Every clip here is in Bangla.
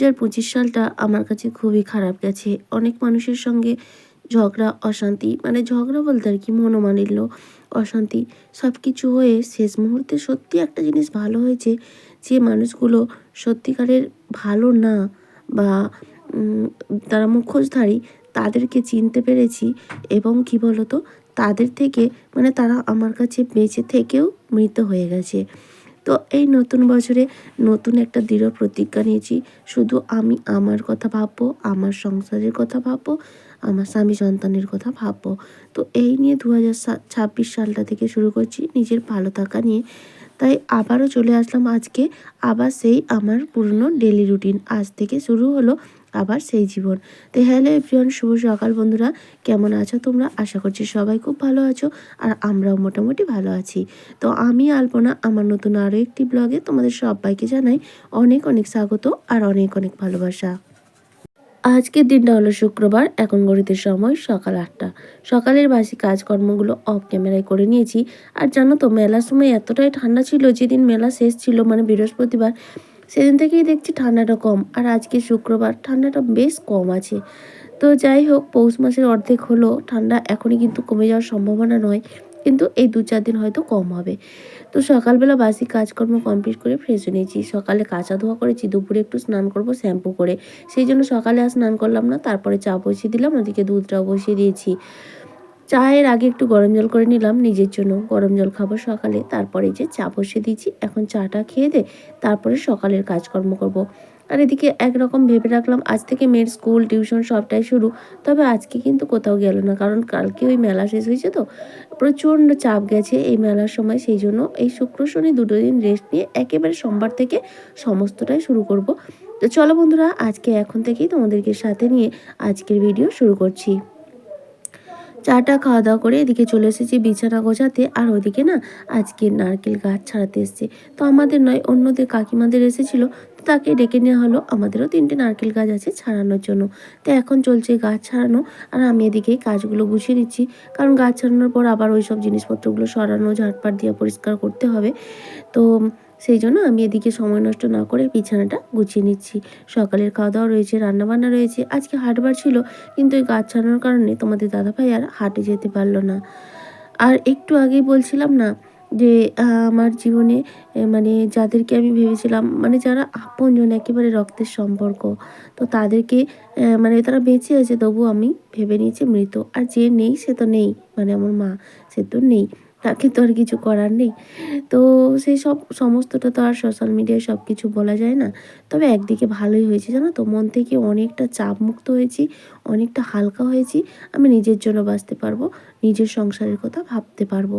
হাজার সালটা আমার কাছে খুবই খারাপ গেছে। অনেক মানুষের সঙ্গে ঝগড়া, অশান্তি মানে ঝগড়া বলতে আর কি মনোমালিন্য, অশান্তি সব কিছু হয়ে শেষ মুহূর্তে সত্যি একটা জিনিস ভালো হয়েছে যে মানুষগুলো সত্যিকারের ভালো না বা তারা মুখোশধারী, তাদেরকে চিনতে পেরেছি এবং কি বলতো, তাদের থেকে মানে তারা আমার কাছে বেঁচে থেকেও মৃত হয়ে গেছে। তো এই নতুন বছরে নতুন একটা দৃঢ় প্রতিজ্ঞা নিয়েছি। শুধু আমি আমার কথা ভাববো, আমার সংসারের কথা ভাববো, আমার স্বামী সন্তানের কথা ভাববো। তো এই নিয়ে দু ছাব্বিশ সালটা থেকে শুরু করছি নিজের ভালো থাকা নিয়ে। তাই আবারও চলে আসলাম আজকে, আবার সেই আমার পুরনো ডেলি রুটিন আজ থেকে শুরু হলো আবার সেই জীবন। তো হ্যালো এভরিওয়ান, শুভ সকাল বন্ধুরা। কেমন আছো তোমরা? আশা করছি সবাই খুব ভালো আছো আর আমরাও মোটামুটি ভালো আছি। তো আমি আলপনা, আমার নতুন আরও একটি ব্লগে তোমাদের সবাইকে জানাই অনেক অনেক স্বাগত আর অনেক অনেক ভালোবাসা। আজকের দিনটা হলো শুক্রবার, এখন গড়িতে সময় সকাল আটটা। সকালের বাসি কাজকর্মগুলো অফ ক্যামেরায় করে নিয়েছি। আর জানো তো, মেলার সময় এতটাই ঠান্ডা ছিল, যেদিন মেলা শেষ ছিল মানে বৃহস্পতিবার সেদিন থেকেই দেখছি ঠান্ডাটা কম আর আজকে শুক্রবার ঠান্ডাটা বেশ কম আছে। তো যাই হোক, পৌষ মাসের অর্ধেক হলো, ঠান্ডা এখনই কিন্তু কমে যাওয়ার সম্ভাবনা নয়, কিন্তু এই দু চার দিন হয়তো কম হবে। তো সকালবেলা বাসি কাজকর্ম কমপ্লিট করে ফ্রেশ নিয়েছি। সকালে কাঁচা ধোয়া করেছি, দুপুরে একটু স্নান করব শ্যাম্পু করে। সেই জন্য সকালে আর স্নান করলাম না, তারপরে চা বসিয়ে দিলাম, ওদিকে দুধটাও বসিয়ে দিয়েছি। চায়ের আগে একটু গরম জল করে নিলাম, নিজের জন্য গরম জল খাব সকালে। তারপরে যে চা বসে দিয়েছি, এখন চাটা খেয়ে দে, তারপরে সকালের কাজকর্ম করব। আর এদিকে একরকম ভেবে রাখলাম, আজ থেকে মেয়ের স্কুল, টিউশন সবটাই শুরু। তবে আজকে কিন্তু কোথাও গেল না, কারণ কালকে ওই মেলা শেষ হয়েছে তো। প্রচণ্ড চাপ গেছে এই মেলার সময়, সেই জন্য এই শুক্র, শনি দুটো দিন রেস্ট নিয়ে একেবারে সোমবার থেকে সমস্তটাই শুরু করব। তো চলো বন্ধুরা, আজকে এখন থেকেই তোমাদেরকে সাথে নিয়ে আজকের ভিডিও শুরু করছি। চাটা খাওয়া দাওয়া করে এদিকে চলে এসেছি বিছানা গোছাতে। আর ওদিকে না আজকে নারকেল গাছ ছাড়াতে এসছে। তো আমাদের নয়, অন্যদের কাকিমাদের এসেছিল। তো তাকে ডেকে নেওয়া হলো। আমাদেরও তিনটে নারকেল গাছ আছে ছাড়ানোর জন্য। তো এখন চলছে গাছ ছাড়ানো। আর আমি এদিকে কাজগুলো গুছিয়ে নিচ্ছি। কারণ গাছ ছাড়ানোর পর আবার ওই সব জিনিসপত্রগুলো সরানো ঝাটপাট দিয়ে পরিষ্কার করতে হবে। তো সেই জন্য আমি এদিকে সময় নষ্ট না করে বিছানাটা গুছিয়ে নিচ্ছি। সকালের খাওয়া দাওয়া রয়েছে, রান্নাবান্না রয়েছে, আজকে হাটবার ছিল, কিন্তু ওই গাছ ছাড়ানোর কারণে তোমাদের দাদাভাই আর হাটে যেতে পারল না। আর একটু আগেই বলছিলাম না যে আমার জীবনে মানে যাদেরকে আমি ভেবেছিলাম মানে যারা আপনজন, একেবারে রক্তের সম্পর্ক, তো তাদেরকে মানে তারা বেঁচে আছে তবু আমি ভেবে নিয়েছি মৃত। আর যে নেই, সে তো নেই মানে আমার মা, সে তো নেই। তাকে তো আর কিছু করার নেই। তো সেই সব, সমস্তটা তো আর সোশ্যাল মিডিয়ায় সব কিছু বলা যায় না। তবে একদিকে ভালোই হয়েছে, জানো তো? মন থেকে অনেকটা চাপ মুক্ত হয়েছি, অনেকটা হালকা হয়েছি। আমি নিজের জন্য বাঁচতে পারব, নিজের সংসারের কথা ভাবতে পারব।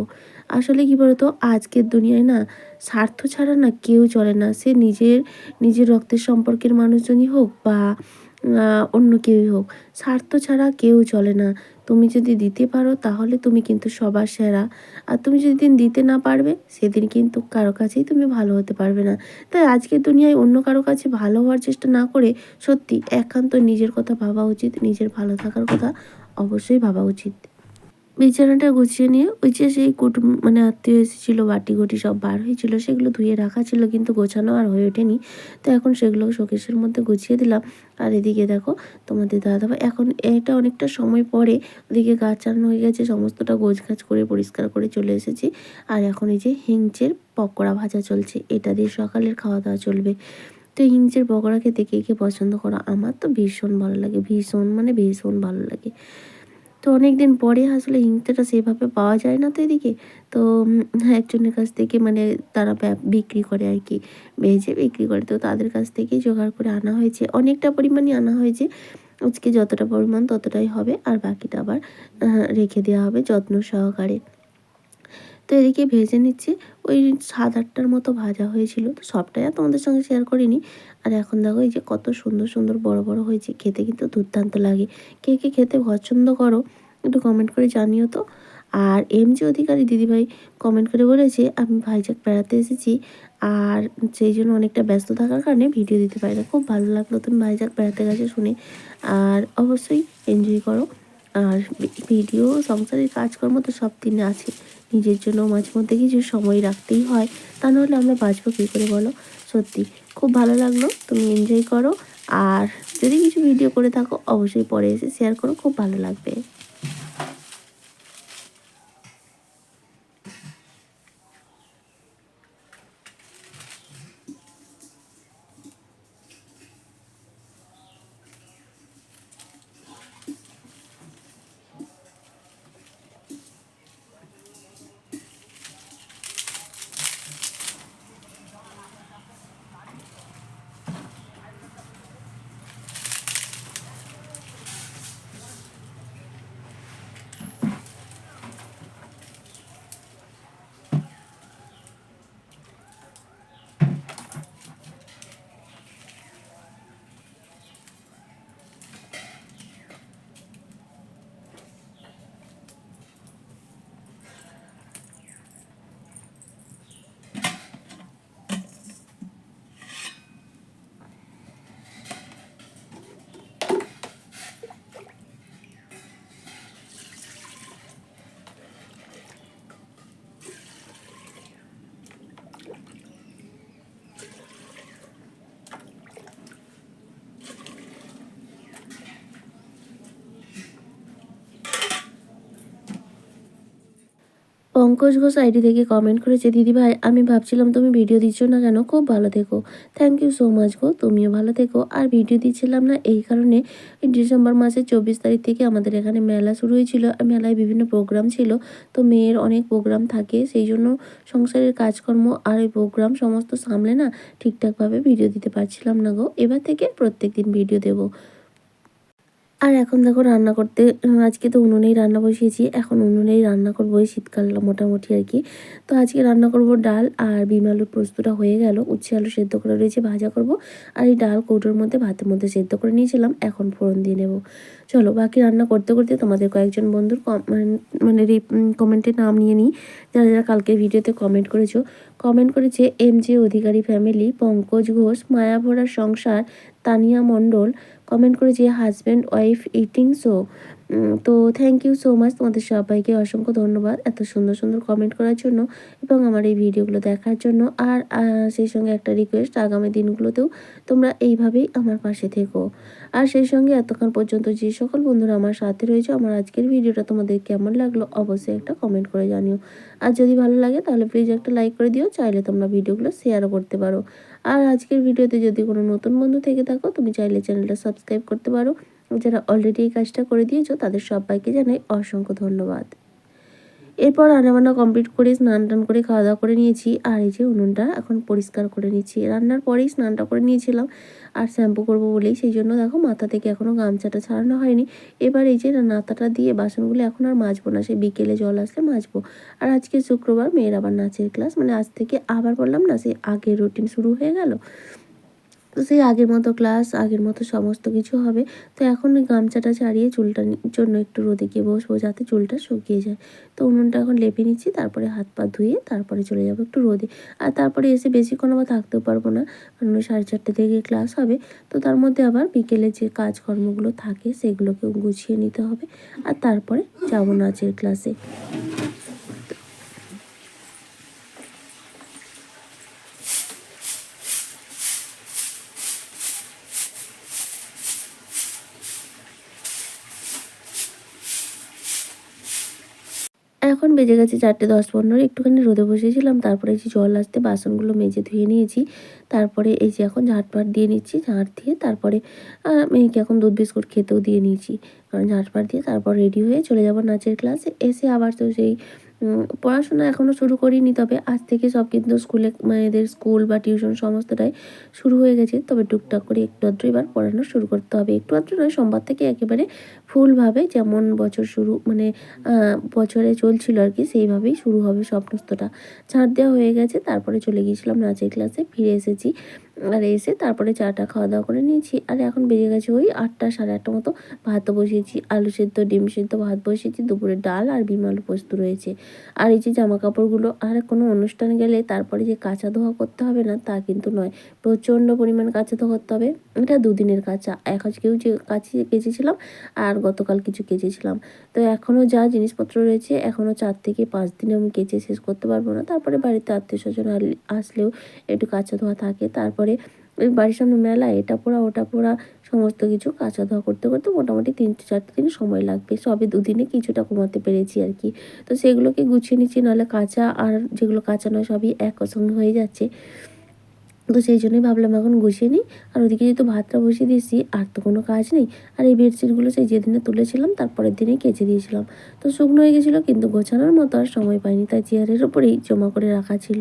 আসলে কি বলতো? আজকের দুনিয়ায় না, স্বার্থ ছাড়া না কেউ চলে না। সে নিজের নিজের রক্তের সম্পর্কের মানুষজনই হোক বা অন্য কেউই হোক, স্বার্থ ছাড়া কেউ চলে না। তুমি যদি দিতে পারো, তাহলে তুমি কিন্তু সবার সেরা। আর তুমি যদি দিতে না পারবে, সেদিন কিন্তু কারও কাছেই তুমি ভালো হতে পারবে না। তাই আজকের দুনিয়ায় অন্য কারও কাছে ভালো হওয়ার চেষ্টা না করে সত্যি একান্ত নিজের কথা ভাবা উচিত, নিজের ভালো থাকার কথা অবশ্যই ভাবা উচিত। বিছানাটা গুছিয়ে নিয়ে ওই যে সেই কুটুম মানে আত্মীয় এসেছিল বাটি ঘটি সব বার হয়েছিল, সেগুলো ধুয়ে রাখা ছিল, কিন্তু গোছানো আর হয়ে ওঠেনি। তো এখন সেগুলো শোকেশের মধ্যে গুছিয়ে দিলাম। আর এদিকে দেখো তোমাদের দাদাভাই, এখন এটা অনেকটা সময় পরে ওদিকে গাছ চালানো হয়ে গেছে, সমস্তটা গোছ গাছ করে পরিষ্কার করে চলে এসেছি। আর এখন এই যে হিংচের পকোড়া ভাজা চলছে, এটা দিয়ে সকালের খাওয়া দাওয়া চলবে। তো হিংচের পকোড়া খেতে কে কে পছন্দ করা? আমার তো ভীষণ ভালো লাগে, ভীষণ মানে ভীষণ ভালো লাগে। তো অনেক দিন পরে আসলে হিংসেটা সেভাবে পাওয়া যায় না তো এদিকে। তো একজনের কাছ থেকে মানে তারা বিক্রি করে আর কি। ভেজে বিক্রি করে, তো তাদের কাছ থেকেই জোগাড় করে আনা হয়েছে। অনেকটা পরিমাণই আনা হয়েছে। আজকে যতটা পরিমাণ ততটাই হবে। আর বাকিটা আবার রেখে দেওয়া হবে যত্ন সহকারে। তো এদিকে ভেজে নিচ্ছি। ওই সাত আটটার মতো ভাজা হয়েছিল, তো সবটাই আর তোমাদের সঙ্গে শেয়ার করিনি। আর এখন দেখো এই যে কত সুন্দর সুন্দর বড় বড় হয়েছে, খেতে কিন্তু দুর্দান্ত লাগে। কে কে খেতে পছন্দ করো, একটু কমেন্ট করে জানিও তো। আর এম জি অধিকারী দিদিভাই কমেন্ট করে বলেছে, আমি ভাইজাক বেড়াতে এসেছি, আর সেই জন্য অনেকটা ব্যস্ত থাকার কারণে ভিডিও দিতে পারি না। খুব ভালো লাগল, তুমি ভাইজাক বেড়াতে গেছে শুনে। আর অবশ্যই এনজয় করো। আর ভিডিও, সংসারের কাজকর্ম তো সব দিনে আছে। নিজের জন্য মাঝে মধ্যে কিছু সময় রাখতেই হয়। তা নাহলে আমরা বাঁচবো কী করে বলো? সত্যি, খুব ভালো লাগল। তুমি এনজয় করো। আর যদি কিছু ভিডিও করে থাকো, অবশ্যই পরে এসে শেয়ার করো। খুব ভালো লাগবে। পঙ্কজ ঘোষ আইডি থেকে কমেন্ট করেছে, দিদি ভাই, আমি ভাবছিলাম তুমি ভিডিও দিচ্ছ না কেন? খুব ভালো থেকো। থ্যাংক ইউ সো মাচ গো, তুমিও ভালো থেকো। আর ভিডিও দিচ্ছিলাম না এই কারণে ডিসেম্বর মাসের চব্বিশ তারিখ থেকে আমাদের এখানে মেলা শুরু হয়েছিল। আর মেলায় বিভিন্ন প্রোগ্রাম ছিল। তো মেয়ের অনেক প্রোগ্রাম থাকে, সেই জন্য সংসারের কাজকর্ম আর এই প্রোগ্রাম সমস্ত সামলে না ঠিকঠাকভাবে ভিডিও দিতে পারছিলাম না গো। এবার থেকে প্রত্যেক দিন ভিডিও দেবো। আর এখন দেখো রান্না করতে আজকে তো উনুনেই রান্না বসিয়েছি। এখন উনুনেই রান্না করব এই শীতকাল মোটামুটি আর কি। তো আজকে রান্না করব ডাল আর বিম আলুর পোস্তটা হয়ে গেল। উচ্ছে আলু সেদ্ধ করে রয়েছে, ভাজা করব। আর এই ডাল কৌটোর মধ্যে, ভাতের মধ্যে সেদ্ধ করে নিয়েছিলাম। এখন ফোড়ন দিয়ে নেব। চলো, বাকি রান্না করতে করতে তোমাদের কয়েকজন বন্ধুর মানে- মানে কমেন্টে নাম নিয়ে নিই। যারা যারা কালকে ভিডিওতে কমেন্ট করেছ, কমেন্ট করেছে M J Adhikari family, Pankaj Ghosh মায়াভরার সংসার, তানিয়া মণ্ডল কমেন্ট করেছে হাজব্যান্ড ওয়াইফ ইটিং শো তো থ্যাংক ইউ সো মাচ তোমাদের সবাইকে অসংখ্য ধন্যবাদ এত সুন্দর সুন্দর কমেন্ট করার জন্য এবং আমার এই ভিডিওগুলো দেখার জন্য। আর সেই সঙ্গে একটা রিকোয়েস্ট আগামী দিনগুলোতেও তোমরা এইভাবেই আমার পাশে থেকো। আর সেই সঙ্গে এতক্ষণ পর্যন্ত যে সকল বন্ধুরা আমার সাথে রয়েছে, আমার আজকের ভিডিওটা তোমাদের কেমন লাগল অবশ্যই একটা কমেন্ট করে জানিও। আর যদি ভালো লাগে তাহলে প্লিজ একটা লাইক করে দিও, চাইলে তোমরা ভিডিওগুলো শেয়ারও করতে পারো। আর আজকের ভিডিওতে যদি কোনো নতুন বন্ধু থেকে থাকো, তুমি চাইলে চ্যানেলটা সাবস্ক্রাইব করতে পারো। যারা অলরেডি এই কাজটা করে দিয়েছ, তাদের সবাইকে জানাই অসংখ্য ধন্যবাদ। এরপর রান্নাবান্না কমপ্লিট করে স্নান টান করে খাওয়া দাওয়া করে নিয়েছি, আর এই যে উনুনটা এখন পরিষ্কার করে নিচ্ছি। রান্নার পরেই স্নানটা করে নিয়েছিলাম, আর শ্যাম্পু করব বলেই, সেই জন্য দেখো মাথা থেকে এখনও গামছাটা ছাড়ানো হয়নি। এবার এই যে নাতাটা দিয়ে বাসনগুলো এখন আর মাজবো না, সেই বিকেলে জল আসলে মাজবো। আর আজকে শুক্রবার মেয়ের আবার নাচের ক্লাস মানে আজ থেকে আবার বললাম না, সেই আগের রুটিন শুরু হয়ে গেল। তো সেই আগের মতো ক্লাস, আগের মতো সমস্ত কিছু হবে। তো এখন ওই গামছাটা ছাড়িয়ে চুলটা জন্য একটু রোদে গিয়ে বসবো যাতে চুলটা শুকিয়ে যায়। তো উনুনটা এখন লেপে নিচ্ছি, তারপরে হাত পা ধুয়ে তারপরে চলে যাব একটু রোদে। আর তারপরে এসে বেশিক্ষণ আবার থাকতেও পারব না, কারণ সাড়ে চারটে থেকে ক্লাস হবে। তো তার মধ্যে আবার বিকেলে যে কাজকর্মগুলো থাকে, সেগুলোকেও গুছিয়ে নিতে হবে। আর তারপরে যাব নাচের ক্লাসে। এখন বেজে গেছে চারটে দশ পনেরো। একটুখানি রোদে বসেছিলাম, তারপরে যে জল আসতে বাসনগুলো মেজে ধুয়ে নিয়েছি। তারপরে এই যে এখন ঝাঁটপাট দিয়ে নিচ্ছি, ঝাঁট দিয়ে তারপরে মেয়েকে এখন দুধ বিস্কুট খেতেও দিয়ে নিয়েছি। কারণ ঝাঁটপাট দিয়ে তারপর রেডি হয়ে চলে যাব নাচের ক্লাসে। এসে আবার তো সেই পড়াশোনা এখনও শুরু করিনি, তবে আজ থেকে সব কিন্তু স্কুলে, মেয়েদের স্কুল বা টিউশন সমস্তটাই শুরু হয়ে গেছে। তবে টুকটাক করে একটু আধটু এবার পড়ানো শুরু করতে হবে। একটু আধটু নয়, সোমবার থেকে একেবারে ফুলভাবে যেমন বছর শুরু মানে বছরে চলছিল আর কি, সেইভাবেই শুরু হবে সমস্তটা। ঝাঁট দেওয়া হয়ে গেছে, তারপরে চলে গিয়েছিলাম নাচের ক্লাসে ফিরে এসেছি। আর এসে তারপরে চাটা খাওয়া দাওয়া করে নিয়েছি। আর এখন বেজে গেছে ওই আটটা, সাড়ে আটটা মতো। ভাত বসিয়েছি, আলু সেদ্ধ, ডিম সেদ্ধ, ভাত বসিয়েছি, দুপুরে ডাল আর বিম আলু পোস্ত রয়েছে। আর এই যে জামা কাপড়গুলো আর কোনো অনুষ্ঠান গেলে তারপরে যে কাঁচা ধোয়া করতে হবে না, তা কিন্তু নয়। প্রচণ্ড পরিমাণ কাঁচা ধোয়া করতে হবে। এটা দুদিনের কাঁচা। এক আজকেও যে কাছে কেচেছিলাম, আর গতকাল কিছু কেচেছিলাম। তো এখনও যা জিনিসপত্র রয়েছে এখনও চার থেকে পাঁচ দিনে আমি কেচে শেষ করতে পারব না। তারপরে বাড়িতে আত্মীয় স্বজন আসলেও একটু কাঁচা ধোয়া থাকে। তারপরে ওই বাড়ির সামনে মেলা, এটা পোড়া, ওটা পোড়া, সমস্ত কিছু কাঁচা ধোয়া করতে করতে মোটামুটি তিন চারটে দিন সময় লাগবে। সবে দুদিনে কিছুটা কমাতে পেরেছি আর কি। তো সেগুলোকে গুছিয়ে নিচ্ছি, নাহলে কাঁচা আর যেগুলো কাঁচা নয়, সবই এক সঙ্গে হয়ে যাচ্ছে। তো সেই জন্যই ভাবলাম এখন গুছিয়ে নিই। আর ওদিকে যেহেতু ভাতটা বসিয়ে দিয়েছি, আর তো কোনো কাজ নেই। আর এই বেডশিটগুলো সেই যেদিনে তুলেছিলাম, তারপরের দিনেই কেচে দিয়েছিলাম। তো শুকনো হয়ে গেছিল, কিন্তু গোছানোর মতো আর সময় পাইনি, তাই চেয়ারের ওপরেই জমা করে রাখা ছিল।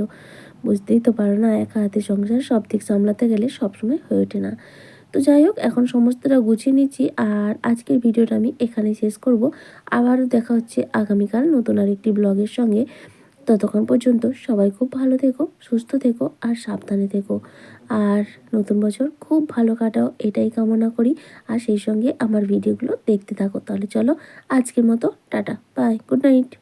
বুঝতেই তো পারো না, একা হাতে সংসার, সব দিক সামলাতে গেলে সবসময় হয়ে ওঠে না। তো যাই হোক, এখন সমস্তটা গুছিয়ে নিচ্ছি আর আজকের ভিডিওটা আমি এখানে শেষ করব। আবারও দেখা হচ্ছে আগামীকাল নতুন আরেকটি ব্লগের সঙ্গে। ততক্ষণ পর্যন্ত সবাই খুব ভালো থেকো, সুস্থ থেকো আর সাবধানে থেকো। আর নতুন বছর খুব ভালো কাটাও, এটাই কামনা করি। আর সেই সঙ্গে আমার ভিডিওগুলো দেখতে থাকো। তাহলে চলো, আজকের মতো, টাটা বাই গুড নাইট